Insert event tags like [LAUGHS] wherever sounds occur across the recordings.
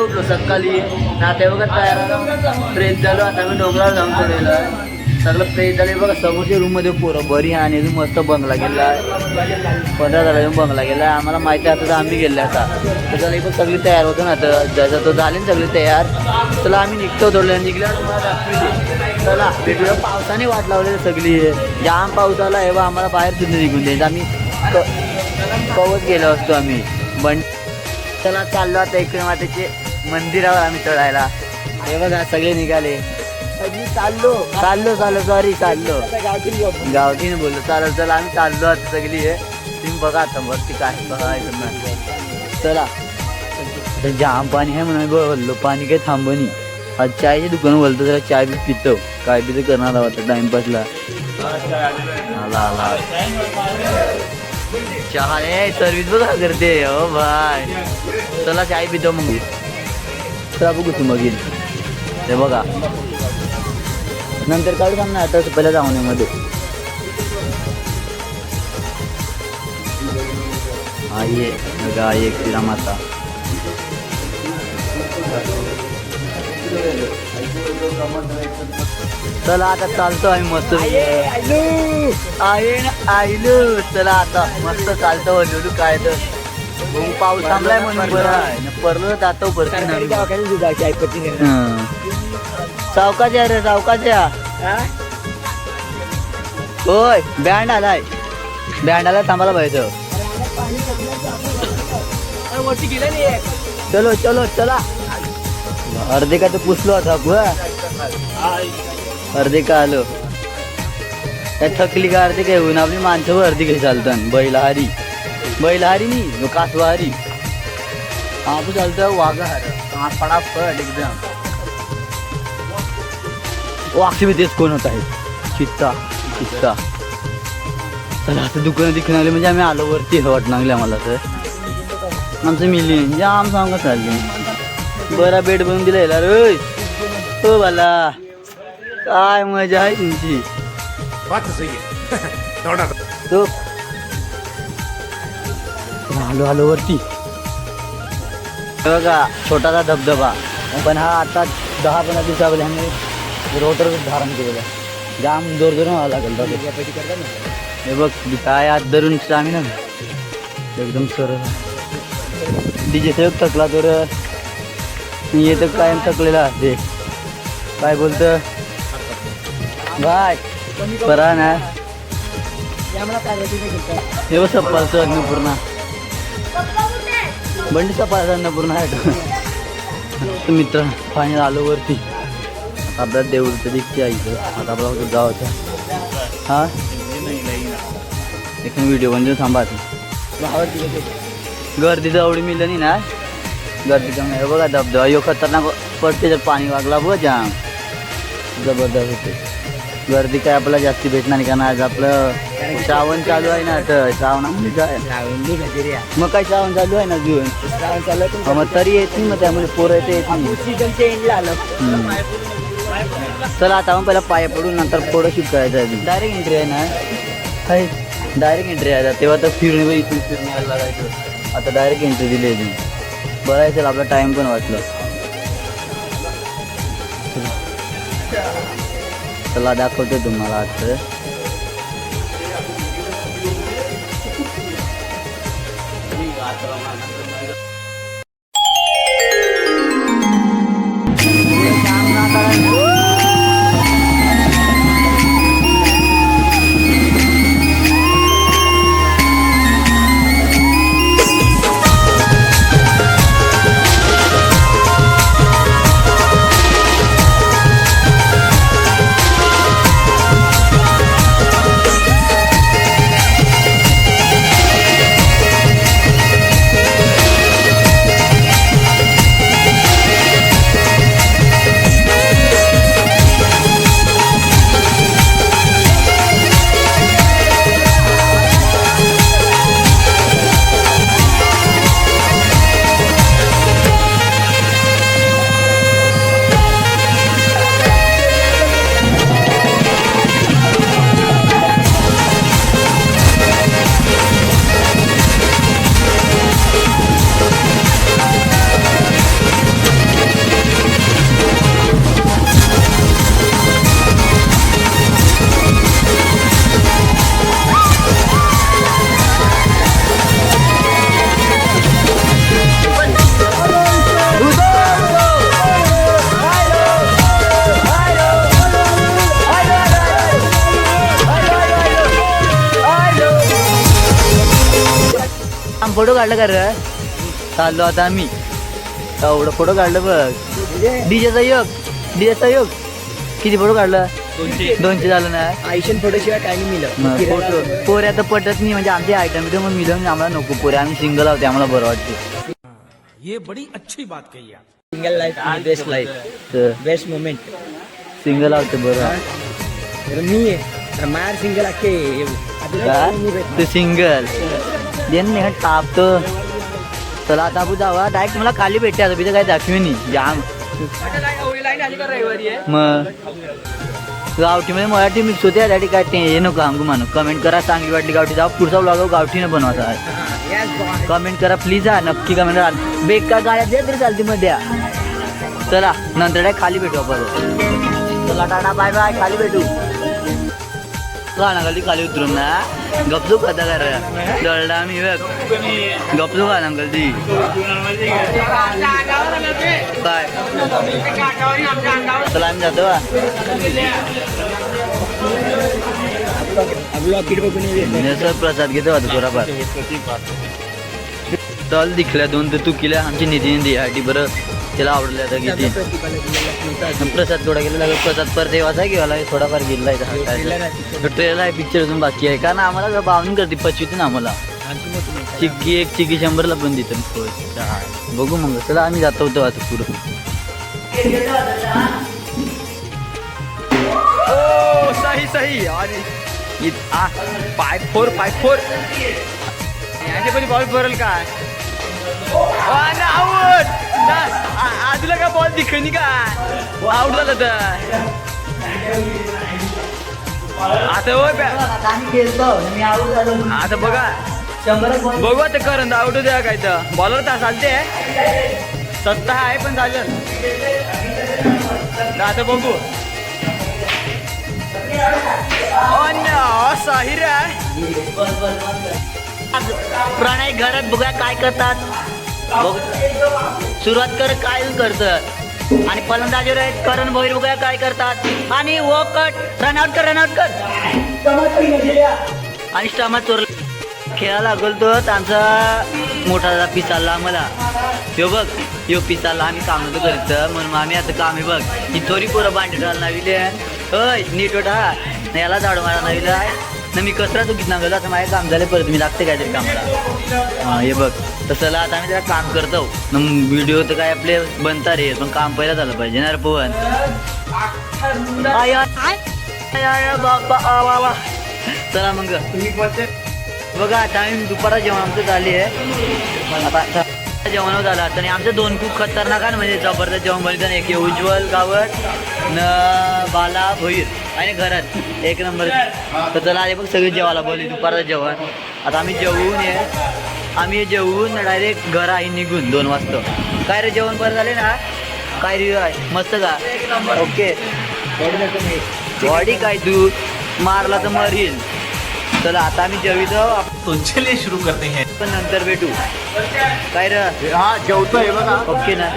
सकाळी उठलो सकाळी. नाते बघा तयार फ्रेश झालो. आता आम्ही डोंगरावर जाऊन चढवलं सगळं फ्रेश झाले. बघा समोरच्या रूममध्ये पोरं बरी आणि अजून मस्त बंगला गेला. पंधरा झाला बंगला गेला. आम्हाला माहिती आहे आता तर आम्ही गेले आता. त्याच्याला पण सगळी तयार होतो ना तर जसं तो झाले ना सगळी तयार. चला आम्ही निघतो थोडं निघल्यावर तुम्हाला चला भेटूया. पावसाने वाट लावलेली सगळी. जाम पाऊस आला. हे बा आम्हाला बाहेर सुद्धा निघून द्यायचं. आम्ही कवच गेलो असतो आम्ही. बंड चला चाललो आता इकडे मातेचे. मंदिरावर आम्ही चढायला. हे बघा सगळे निघाले. चाललो. चाललो चाललो सॉरी चाललो. गावठीने बोललो चालत चला आम्ही चाललो आता सगळी हे. तुम्ही बघा आता वरती काय बघायचं ना चला. जाम पाणी आहे म्हणून बोललो पाणी काही थांबणी आज चायचे दुकान बोलतो जरा चाय बी पितो. काय बी ते करणार आहोत टाइमपासला. आला आला. चहा सर्विस बघा करते. हो भाय चला चाय पितो मग. चला बघू तू मग ते बघा. नंतर काढू सांग ना आता पहिल्या जाऊन मध्ये आई आहे बघा आई एक तिला माता चला आता चालतो आम्ही मस्त. आहे ना आईलू चला आता मस्त चालतो. काय तर. पाऊस थांबलाय म्हणून बरं आहे. न पडलं जातो परत सावकाच्या रे सावकाच्या होय बँड आलाय. बँड आलाय थांबायला पाहिजे. चलो चलो चला. अर्धे का पुसलो बुवा अर्धे का आलो. थकली का अर्धे काय होऊन आपली माणसं अर्धी काही चालतात बैलहारी. बैलहारी नाही कासवाहारी आपण चालतं वाघाहार. हा फटाफट एकदम. वाक्षी तेच कोण होत आहे? चित्ता चित्ता. चला आता दुकानं दिखून आले म्हणजे आम्ही आलो वरती हे वाट लागले आम्हाला तर. आमचं मिलियन जाम सांगा चालले बरा बेड बनवून दिला याला रे. हो बाला काय मजा आहे तुमची. बात [LAUGHS] तो सही है दौड़ा तो आलो आलो वरती. बघा छोटासा धबधबा. पण हा आता दहा पंधरा दिवसामध्ये आम्ही रोटर धारण केलेला जाम जोर जोर व्हावं लागेल बघा. हे बघ काय आत धरून आम्ही ना एकदम सर डीजे सेव थकला तर मी येतं कायम थकलेला असते काय बोलतं? बाय. परा ना. हे बघ सप्पाचं पूर्ण बंडीचा सप्पाचं पूर्ण आहे. मित्र फायनल आलो वरती. आपल्या देऊळचं दिसते आईचं आता आपला होतं गावाचं हा? एक व्हिडिओ म्हणजे थांबा गर्दी तर एवढी मिळलं नाही ना? गर्दी कमी आहे बघा धबधबा. यो खतरनाक पडते तर पाणी वागला बघ जाम. जबरदस्त होते गर्दी काय आपल्याला जास्ती भेटणार नाही कारण आज आपलं श्रावण चालू आहे ना तर श्रावणामध्ये काय? मग काय श्रावण चालू आहे ना जून हा, मग तरी येत नाही मग त्यामुळे पोरं येते येत नाही. हम्म. चला आता आपण पहिला पाया पडून नंतर फोटोशूट करायचं आहे डायरेक्ट एंट्री आहे ना? डायरेक्ट एंट्री आहे तेव्हा तर फिरणे बघ इथून फिरणे यायला लागायचं. आता डायरेक्ट एंट्री दिली आहे तुम्ही बरं आहे चला आपला टाइम पण वाचलं. चला दाखवतो तुम्हाला आज फोटो काढला का रे? चाललो आता आम्ही. एवढं फोटो काढलं बघ. डीजेचा योग डीजेचा योग. किती फोटो काढलं? दोनशे. झालं ना? आयुष्यात फोटोशिवाय काय नाही मिळत. फोटो पोऱ्या तर पटत नाही म्हणजे आमचे आयटम तर मग मिळून आम्हाला नको. पोऱ्या आम्ही सिंगल आहोत आम्हाला बरं वाटते. ये बड़ी अच्छी बात कही आप। Single life best life best moment single आहोत बरं. तर मी आहे. तर मार सिंगल अख्खे. तू सिंगल देन नाही टापतो चला आता आपण जावा डायरेक्ट मला खाली भेटते आता तिथे काय दाखवी नाही. जाम. मग. गावठीमध्ये मराठी मिक्स होते. त्यासाठी काय ते हे नको सांगू मानू कमेंट करा. चांगली वाटली गावठी. जाऊ. पुढचा ब्लॉग गावठीनं बनवायचा कमेंट करा. प्लीज हा. नक्की कमेंट करा. बेकार गाड्या द्या तरी चालते मग द्या चला. नंतर डायरेक्ट खाली भेटू आपण. चला टाटा. बाय बाय खाली भेटू. गाणं खाली खाली उतरून ना. गपचू कथा कर. दळडा मी बघ गपचू गाणं काय? चला आम्ही जातो बा. प्रसाद घेतो आता थोडाफार चल दिखल्या दोन तर तू केल्या आमची निधी दे टी बरं. त्याला आवडलं आता किती. प्रसाद थोडा गेला प्रसाद परत येवाचा घेवाला थोडाफार गेलाय ट्रेलर आहे पिक्चर अजून बाकी आहे. कारण आम्हाला बावून करते पचविते ना आम्हाला. चिक्की एक चिक्की शंभरला पण देतो. बघू मग. चला आम्ही जातो होतो आता पुढं. ओ सही सही. और इत- आ, पाय फोर पाय फोर याचे पण बॉल भरल काय आउट आजूला का का आउट झालं तर. आता आता बघा. बघू आता करंद आउट द्या काय तर. बॉलर तर चालते. सत्ता आहे पण चालेल आता बघू. Oh साहिर प्रणय घरात बघा काय करतात. बघ सुरुवात कर काय करतात आणि फलंदाजीवर आहेत करण भोईर बघूया काय करतात? आणि वो कट रनआउट कर रनआउट कर. आणि स्टमच चोर खेळायला लागल तो आमचा मोठा पिसाला आम्हाला. यो बघ यो पिसाला आम्ही काम नव्हतं करीत म्हणून आम्ही आता काम आहे बघ. ही थोडी पोरं बांधे नवीले होय नीट वाटा याला झाडू मारा आहे ना मी कसरा चुकीत नागलो आता माझे काम झाले परत मी लागते काहीतरी कामाला. हां हे बघ तसं आता आम्ही त्याला काम करतो. व्हिडिओ तर काय आपले बनता रे पण काम पहिलं झालं पाहिजे ना रे पवन. बाबा, चला मग. बघा आता आम्ही दुपारा जेवण आमचं झाली आहे. आता जेवण झाला आता आणि आमचं दोन खूप खतरनाक आहे म्हणजे जबरदस्त जेवण बनवतं एक उज्ज्वल गावत न बाला भोईर. आणि घरात एक नंबर. तर चला आले बघ सगळे जेवायला बोलली दुपारचं जेवण. आता आम्ही जेवून ये. आम्ही जेवून डायरेक्ट घर आहे निघून दोन वाजता. काय रे जेवण बरं झाले ना? काय रिव्ह्यू आहे? मस्त का? ओके बॉडी काय तू मारला तर मरील चला आता आम्ही जेवितो तो चलिए शुरू करते हैं. आपण नंतर भेटू. काय रे? हा जेवतोय बघा. ओके ना?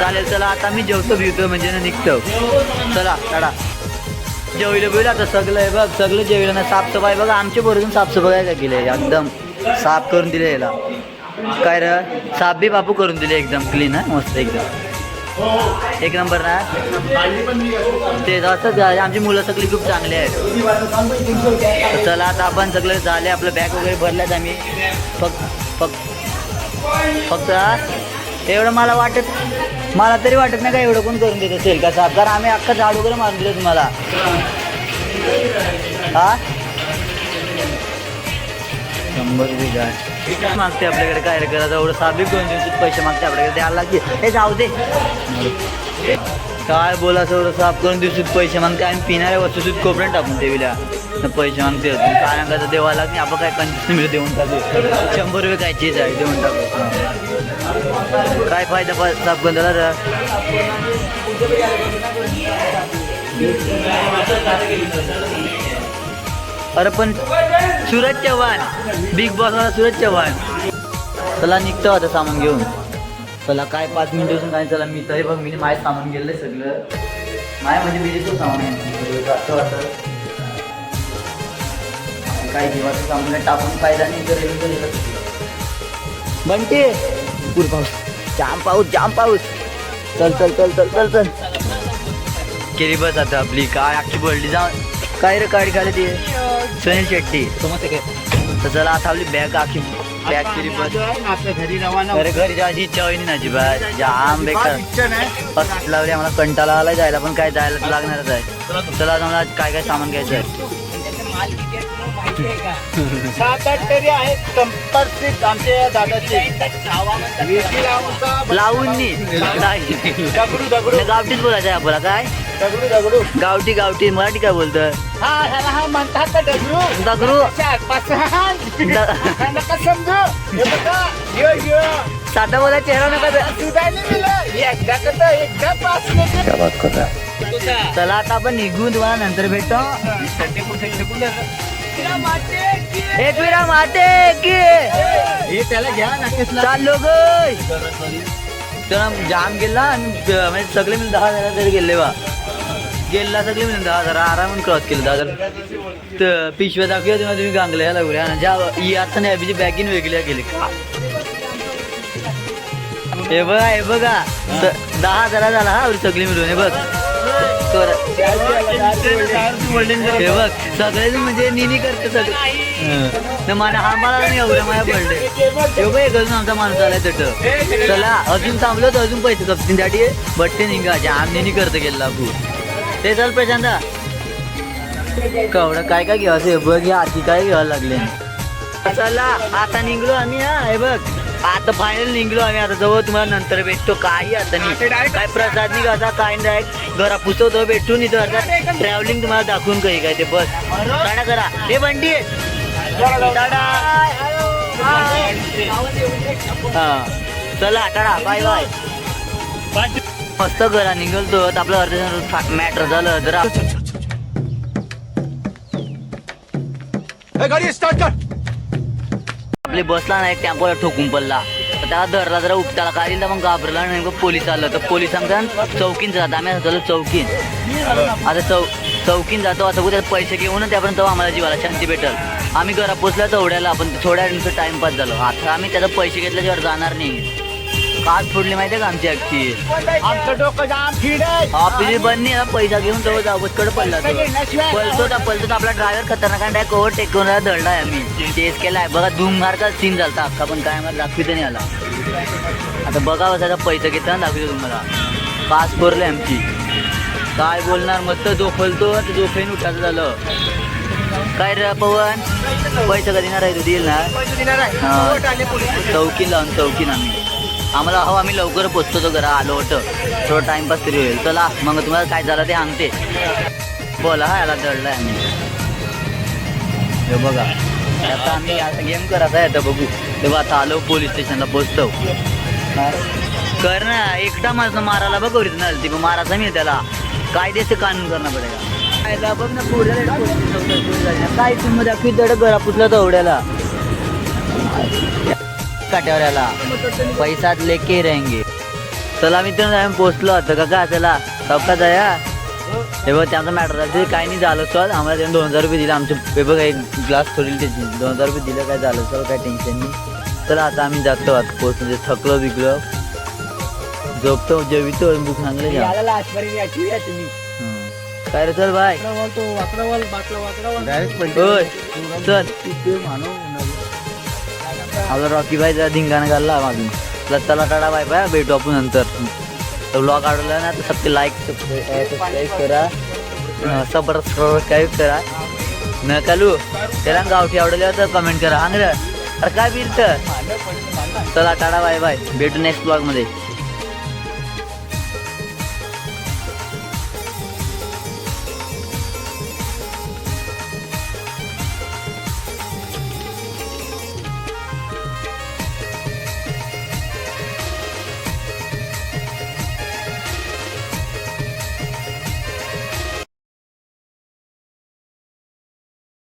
चालेल चला आता मी जेवतो भिवतो म्हणजे ना निघतो. चला टाटा जेवलं बिवलं आता सगळं आहे बघ सगळं जेवलं ना साफसफाई बघा. आमच्या बरोबर साफसफाई काय केली एकदम. साफ करून दिले याला. काय रे? साफ बी बापू करून दिले एकदम क्लीन हा? मस्त एकदम. एक नंबर ना? ते असंच आमची मुलं सगळी खूप चांगली आहेत. चला आता आपण सगळं झाले. आपलं बॅग वगैरे भरल्यात आम्ही. फक्त फक्त फक्त एवढं मला वाटत मला तरी वाटत नाही का एवढं कोण करून देत असेल का साफ कारण आम्ही अख्खा झाड वगैरे मारून दिलं तुम्हाला हा? शंभर रुपये मागते आपल्याकडे काय रे करायचं? एवढं साबिक कोण देऊ पैसे मागते आपल्याकडे? द्यायला लागते हे जाऊ दे. काय बोलायचं एवढं साफ करून दिवशीत पैसे मागते. आणि पिणाऱ्या वस्तू सुद्धा कोपऱ्यात टाकून देवीला पैसे मागते काय सांगायचं देवा लागते. आपण काय कंजूस देऊन टाकू. शंभर रुपये काय चीज आहे देऊन टाकू. काय फायदा साफ करून त्याला अरे पण सूरज चव्हाण बिग बॉस वाला सूरज चव्हाण. चला निघतो आता सामान घेऊन. चला काय पाच मिनिटं असून काय चला मी तरी बघ मी माय सामान गेले सगळं. माय म्हणजे मी तो सामान. काय जीवाचं सामान टाकून पाहिजे आणि तर बनते पूर पाऊस. जाम पाऊस जाम पाऊस. चल चल चल चल चल चल. केली बस आता आपली. काय अख्खी बोलली जाऊन. काय रे गाडी खाली ती? सुनील शेट्टी. तर चला आता आपली बॅग अख्खी बॅग केली बस आपल्या घरी रवाना. अरे घरी जायची इच्छा होईल ना अजिबात. जाम बेकार. फक्त लावली आम्हाला कंटाळा आला जायला पण काय जायला तर लागणारच आहे. चला आता मला काय काय सामान घ्यायचं आहे. सात आठ तरी आहेत संपर्क आमच्या दादाचे. वीसी लावूनचा लावून नी. नाही. दगडू दगडू. नाही, गावठीच बोलायचं आहे आपल्याला काय? दगडू दगडू. गावठी गावठी. मराठी काय बोलतं हा ह्याला हा म्हणतात दगडू. दगडू. चार पाच हा द- नका समजू. हे बघा. यो यो. साधा बोला चेहरा नका द- सुधारले मिळलं एकदा कसं एकदा चला. आता आपण निघून तुम्हाला नंतर भेटतो. एक विरा माते की हे त्याला घ्या चाललो गय तर जाम गेला आणि म्हणजे सगळे मिळून दहा हजार तरी गेले बा. गेला सगळे मिळून दहा हजार आरामात क्रॉस केलं दहा हजार पिशव्या दाखवल्या तेव्हा तुम्ही गांगल्या लागल्या आणि ज्या आता नाही अभिजी बॅगीन वेगळ्या गेले. का हे बघा हे बघा. दहा हजार झाला हा सगळी मिळून. हे बघ. हे बघ सगळे म्हणजे निनी करते सगळे. मला हा मला नाही एवढ्या माझ्या पडले बघ एक अजून आमचा माणूस आलाय तट. चला अजून थांबलो तर अजून पैसे कपतीसाठी बट्टे निघा जाम निनी करत गेला तू ते चल प्रशांता. कवडं काय काय घ्यावं हे बघ या आधी काय घ्यावं लागले. चला आता निघलो आम्ही हा हे बघ. आता फायनल निघलो आम्ही. आता जवळ तुम्हाला नंतर भेटतो. काही आता नाही. काय प्रसाद निघाचा काय डायरेक्ट घरा पुसवतो भेटून इथं आता ट्रॅव्हलिंग तुम्हाला दाखवून काही काय ते. बस. टाटा करा हे बंडी हा. चला टाटा. बाय बाय मस्त घरा निघलतो. आपलं अर्ध मॅटर झालं. जरा गाड़ी स्टार्ट कर. आपले बसला नाही टेम्पोला ठोकून पडला. तर त्याला धरला जरा उपटाला काय दिलं मग घाबरला नाही नेमकं पोलीस आलं. तर पोलीस सांगतात चौकीन जात आम्ही असं चौकीन. आता चौ चौकीन जातो आता उद्या पैसे घेऊन त्यापर्यंत आम्हाला जीवाला शांती भेटल. आम्ही घरा पोचला तेवढ्याला आपण थोड्या टाइमपास झालो. आता आम्ही त्याचा पैसे घेतल्याशिवाय जाणार नाही. काच फोडली माहिती का आमची अख्खी? आमचं डोकं जाम फीड ऑफिस बंद ना, पैसा घेऊन तो जावतकडे पडला तो. पलतो तर पलतो तर आपला ड्रायव्हर खतरनाक आहे ओव्हर टेक करून धडला आहे आम्ही. चेस केलाय. बघा धूम मारका सीन झालता अख्खा पण काय मला दाखवित नाही आला. आता बघा त्याचा पैसा घेताना दाखवतो तुम्हाला. पास भरले आमची. काय बोलणार मस्त झोपलतो ते झोपेन उठायचं झालं. काय रे पवन? पैसा कधी नाही राहतो देईल ना. चौकीन लावून चौकीन आम्ही. आम्हाला हवं आम्ही लवकर पोचतो तो घरा आलो होतं. थोडं टाईमपास तरी होईल. चला मग तुम्हाला काय झालं ते सांगते. बोला हा याला दडलाय आम्ही. बघा आता आम्ही आता गेम करत आहे आता बघू. तेव्हा आता आलो पोलीस स्टेशनला पोचतो. कर ना एकटा माझं मारायला बघ ओरिजिनल ती मारायचा मी त्याला. कायद्याचं कानून करणं पडेल. कायदा बघ ना पुढे काय तुम्ही दाखवी दड घरा पुसला तेवढ्याला काट्यावर याला पैसा लेके रहेंगे. चला मित्रांनो आम्ही पोचलो होतो का का चला सबका जाया हे बघ त्यांचा मॅटर झालं. ते काही नाही झालं. चल आम्हाला त्यांनी दोन हजार रुपये दिले. आमचे हे बघ एक ग्लास सोडली त्याची. दोन हजार रुपये दिलं काय झालं? चल काय टेन्शन नाही. चला आता आम्ही जातो आता पोच म्हणजे थकलो बिकलो. झोपतो जेवितो बुक सांगले हं. काय रे चल बाय. तो चल. आपला रॉकी भाई जरा धिंगाणा घालला मागून. चला चला बाय बाय भेटू आपण नंतर. तर ब्लॉग आवडला ना तर सबके लाईक सबस्क्राईब करा. सबस्क्राईब करा. न कालू त्याला गावठी आवडले तर कमेंट करा. हांग अरे काय बिल तर चला टाडा बाय बाय. भेटू नेक्स्ट ब्लॉगमध्ये